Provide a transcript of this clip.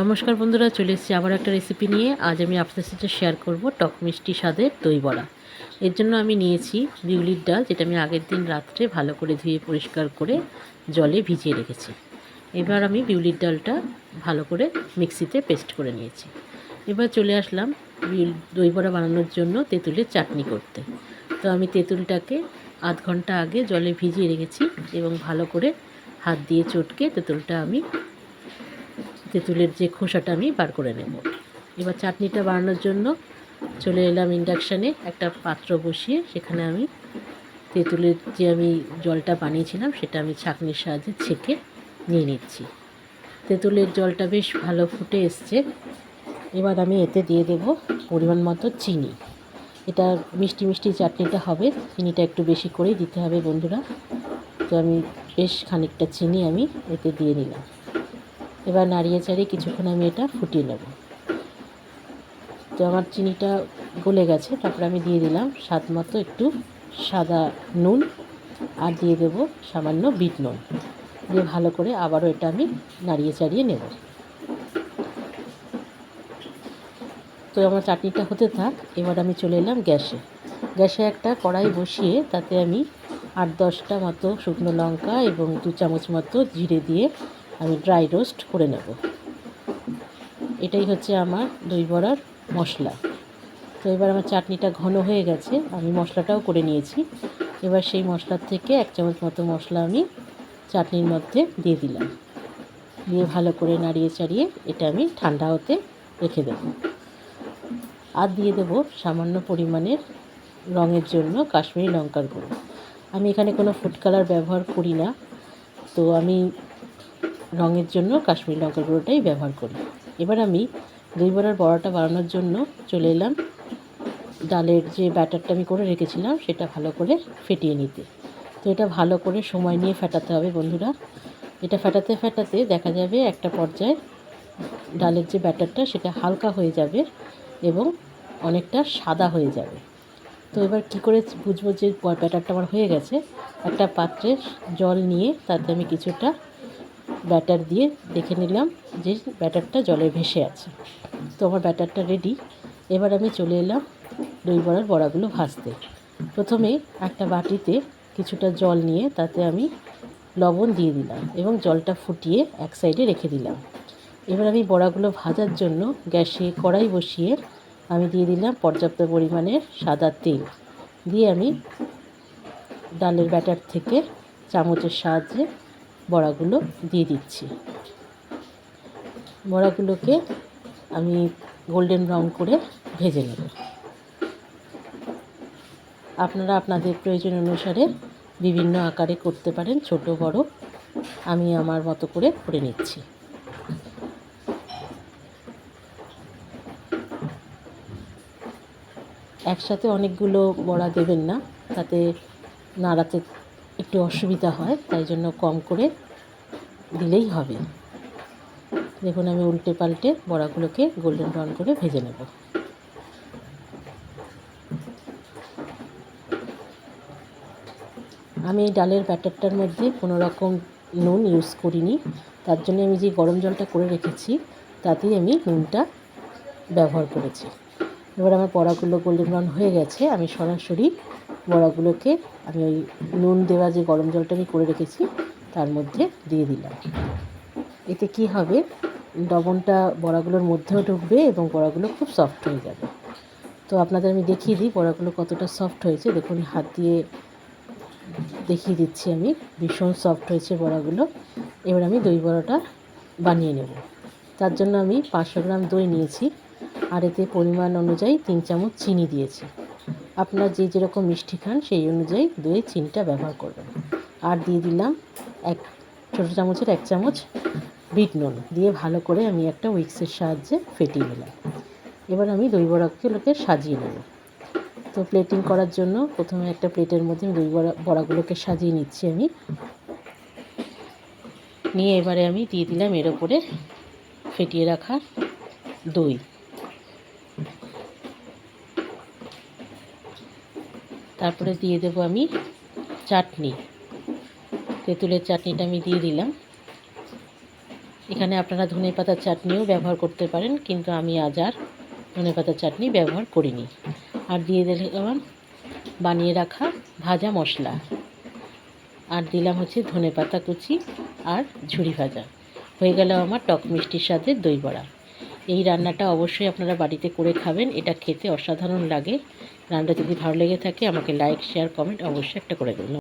নমস্কার বন্ধুরা, চলে এসেছি আবার একটা রেসিপি নিয়ে। আজ আমি আপনাদের সাথে শেয়ার করব টক মিষ্টি স্বাদের দই বড়া। এর জন্য আমি নিয়েছি বিউলির ডাল, যেটা আমি আগের দিন রাত্রে ভালো করে ধুয়ে পরিষ্কার করে জলে ভিজিয়ে রেখেছি। এবার আমি বিউলির ডালটা ভালো করে মিক্সিতে পেস্ট করে নিয়েছি। এবার চলে আসলাম দই বড়া বানানোর জন্য তেঁতুলের চাটনি করতে। তো আমি তেঁতুলটাকে আধ ঘণ্টা আগে জলে ভিজিয়ে রেখেছি এবং ভালো করে হাত দিয়ে চটকে তেঁতুলটা আমি তেঁতুলের যে খোসাটা আমি বার করে নেব। এবার চাটনিটা বানানোর জন্য চলে এলাম ইন্ডাকশানে একটা পাত্র বসিয়ে সেখানে আমি তেঁতুলের যে আমি জলটা বানিয়েছিলাম সেটা আমি ছাঁকনির সাহায্যে ছেঁকে নিয়ে নিচ্ছি। তেঁতুলের জলটা বেশ ভালো ফুটে এসছে। এবার আমি এতে দিয়ে দেব পরিমাণ মতো চিনি। এটা মিষ্টি মিষ্টি চাটনিটা হবে, চিনিটা একটু বেশি করেই দিতে হবে বন্ধুরা। তো আমি বেশ খানিকটা চিনি আমি এতে দিয়ে নিলাম। এবার নাড়িয়ে চাড়িয়ে কিছুক্ষণ আমি এটা ফুটিয়ে নেব। তো আমার চিনিটা গলে গেছে, তারপরে আমি দিয়ে দিলাম স্বাদ মতো একটু সাদা নুন আর দিয়ে দেবো সামান্য বিট নুন। দিয়ে ভালো করে আবারও এটা আমি নাড়িয়ে চাড়িয়ে নেব। তো আমার চাটনিটা হতে থাক, এবার আমি চলে এলাম গ্যাসে। গ্যাসে একটা কড়াই বসিয়ে তাতে আমি আট দশটা মতো শুকনো লঙ্কা এবং দু চামচ মতো জিরে দিয়ে আমি ড্রাই রোস্ট করে নেব। এটাই হচ্ছে আমার দই বড়ার মশলা। তো এবার আমার চাটনিটা ঘন হয়ে গেছে, আমি মশলাটাও করে নিয়েছি। এবার সেই মশলার থেকে এক চামচ মতো মশলা আমি চাটনির মধ্যে দিয়ে দিলাম। দিয়ে ভালো করে নাড়িয়ে চাড়িয়ে এটা আমি ঠান্ডা হতে রেখে দেব। আর দিয়ে দেব সামান্য পরিমাণের রঙের জন্য কাশ্মীরি লঙ্কার গুঁড়ো। আমি এখানে কোনো ফুড কালার ব্যবহার করি না। তো আমি রঙের জন্য কাশ্মীর লঙ্কার গুঁড়োটাই ব্যবহার করি। এবার আমি দই বড়ার বড়াটা বানানোর জন্য চলে এলাম। ডালের যে ব্যাটারটা আমি করে রেখেছিলাম, সেটা ভালো করে ফেটিয়ে নিতে। তো এটা ভালো করে সময় নিয়ে ফেটাতে হবে বন্ধুরা। এটা ফেটাতে ফেটাতে দেখা যাবে একটা পর্যায়ে ডালের যে ব্যাটারটা, সেটা হালকা হয়ে যাবে এবং অনেকটা সাদা হয়ে যাবে। তো এবার কী করে বুঝব যে ব্যাটারটা আমার হয়ে গেছে? একটা পাত্রে জল নিয়ে তাতে আমি কিছুটা ব্যাটার দিয়ে দেখে নিলাম যে ব্যাটারটা জলে ভেসে আছে। তো আমার ব্যাটারটা রেডি এবার আমি চলে এলাম দই বড়ার বড়াগুলো ভাজতে। প্রথমে একটা বাটিতে কিছুটা জল নিয়ে তাতে আমি লবণ দিয়ে দিলাম এবং জলটা ফুটিয়ে এক সাইডে রেখে দিলাম। এবার আমি বড়াগুলো ভাজার জন্য গ্যাসে কড়াই বসিয়ে আমি দিয়ে দিলাম পর্যাপ্ত পরিমাণের সাদা তেল। দিয়ে আমি ডালের ব্যাটার থেকে চামচের সাহায্যে বড়াগুলো দিয়ে দিচ্ছি। বড়াগুলোকে আমি গোল্ডেন ব্রাউন করে ভেজে নেব। আপনারা আপনাদের প্রয়োজন অনুসারে বিভিন্ন আকারে করতে পারেন, ছোট, বড়। আমি আমার মতো করে করে নিচ্ছি। একসাথে অনেকগুলো বড়া দেবেন না, তাতে নাড়াতে একটু অসুবিধা হয়, তাই জন্য কম করে দিলেই হবে। দেখুন, আমি উল্টে পাল্টে বড়াগুলোকে গোল্ডেন ব্রাউন করে ভেজে নেব। আমি এই ডালের ব্যাটারটার মধ্যে কোনো রকম নুন ইউজ করিনি। তার জন্য আমি যে গরম জলটা করে রেখেছি, তাতেই আমি নুনটা ব্যবহার করেছি। এবার আমার বড়াগুলো গোল্ডেন ব্রাউন হয়ে গেছে, আমি সরাসরি বড়াগুলোকে আমি ওই নুন দেওয়া যে গরম জলটা আমি করে রেখেছি, তার মধ্যে দিয়ে দিলাম। এতে কি হবে? লবণটা বড়াগুলোর মধ্যেও ঢুকবে এবং বড়াগুলো খুব সফট হয়ে যাবে। তো আপনাদের আমি দেখিয়ে দিই বড়াগুলো কতটা সফট হয়েছে। দেখুন, হাত দিয়ে দেখিয়ে দিচ্ছি আমি, ভীষণ সফট হয়েছে বড়াগুলো এবার আমি দই বড়াটা বানিয়ে নেব। তার জন্য আমি পাঁচশো গ্রাম দই নিয়েছি, আর এতে পরিমাণ অনুযায়ী তিন চামচ চিনি দিয়েছি। আপনার যে যেরকম মিষ্টি খান, সেই অনুযায়ী দই, চিনিটা ব্যবহার করবেন। আর দিয়ে দিলাম এক ছোটো চামচের এক চামচ বিট নুন। দিয়ে ভালো করে আমি একটা উইক্সের সাহায্যে ফেটিয়ে নিলাম। এবার আমি দই বড়াগুলোকে সাজিয়ে নেব। তো প্লেটিং করার জন্য প্রথমে একটা প্লেটের মধ্যে আমি দই বড়া বড়াগুলোকে সাজিয়ে নিচ্ছি আমি। নিয়ে এবারে আমি দিয়ে দিলাম এর ওপরে ফেটিয়ে রাখা দই। তারপরে দিয়ে দেবো আমি চাটনি। তেঁতুলের চাটনিটা আমি দিয়ে দিলাম। এখানে আপনারা ধনে পাতার চাটনিও ব্যবহার করতে পারেন, কিন্তু আমি আজ আর ধনে পাতার চাটনি ব্যবহার করিনি। আর দিয়ে দিলাম বানিয়ে রাখা ভাজা মশলা। আর দিলাম হচ্ছে ধনে পাতা কুচি আর ঝুড়ি ভাজা। হয়ে গেল আমার টক মিষ্টির সাথে দই বড়া। এই রান্নাটা অবশ্যই আপনারা বাড়িতে করে খাবেন, এটা খেতে অসাধারণ লাগে। রান্নাটা যদি ভালো লেগে থাকে আমাকে লাইক শেয়ার কমেন্ট অবশ্যই একটা করে দেবেন